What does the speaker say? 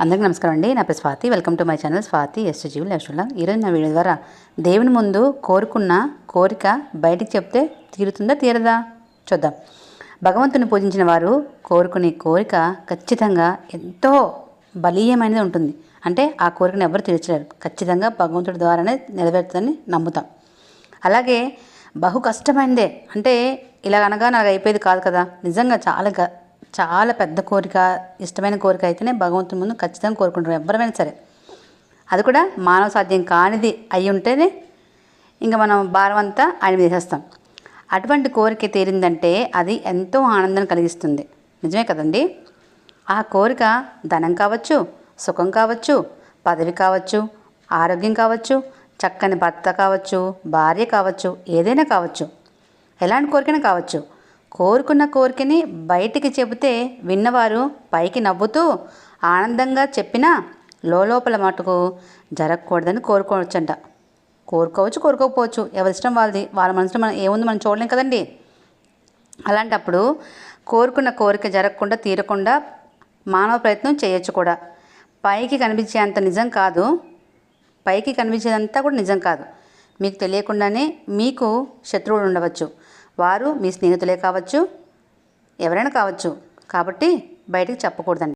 అందరికీ నమస్కారం అండి. నా పేరు Swathi. Welcome to my channel Swathi STGV Lakshmana ఈరోజు నా వీడియో ద్వారా దేవుని ముందు కోరుకున్న కోరిక బయటికి చెప్తే తీరుతుందా తీరదా? చూద్దాం. భగవంతుని పూజించిన వారు కోరుకునే కోరిక ఖచ్చితంగా ఎంతో బలీయమైనది ఉంటుంది. అంటే ఆ కోరికను ఎవరు తీర్చలేరు. ఖచ్చితంగా భగవంతుడి ద్వారానే నెరవేరుతుందని నమ్ముతాం. అలాగే బహు కష్టమైనదే అంటే ఇలా అనగా నాకు అయిపోయేది కాదు కదా. నిజంగా చాలా గ- చాలా పెద్ద కోరిక ఇష్టమైన కోరిక అయితేనే భగవంతుని ముందు ఖచ్చితంగా కోరుకుంటారు. ఎవరైనా సరే. అది కూడా మానవ సాధ్యం కానిది అయి ఉంటేనే ఇంకా మనం భారం అంతా ఆయన వేసేస్తాం. అటువంటి కోరిక తీరిందంటే అది ఎంతో ఆనందం కలిగిస్తుంది. నిజమే కదండి? ఆ కోరిక ధనం కావచ్చు సుఖం కావచ్చు పదవి కావచ్చు ఆరోగ్యం కావచ్చు చక్కని భర్త కావచ్చు భార్య కావచ్చు ఏదైనా కావచ్చు. ఎలాంటి కోరికైనా కావచ్చు. కోరుకున్న కోరికని బయటికి చెబితే విన్నవారు పైకి నవ్వుతూ ఆనందంగా చెప్పినా లోపల మటుకు జరగకూడదని కోరుకోవచ్చంట. కోరుకోవచ్చు కోరుకోకపోవచ్చు. ఎవరి ఇష్టం వాళ్ళది. వాళ్ళ మనసులో మనం ఏముంది మనం చూడలేం కదండి. అలాంటప్పుడు కోరుకున్న కోరిక జరగకుండా తీరకుండా మానవ ప్రయత్నం చేయొచ్చు కూడా. పైకి కనిపించేంత నిజం కాదు. పైకి కనిపించేదంతా కూడా నిజం కాదు. మీకు తెలియకుండానే మీకు శత్రువులు ఉండవచ్చు. వారు మీ స్నేహితులే కావచ్చు ఎవరైనా కావచ్చు. కాబట్టి బయటికి చెప్పకూడదండి.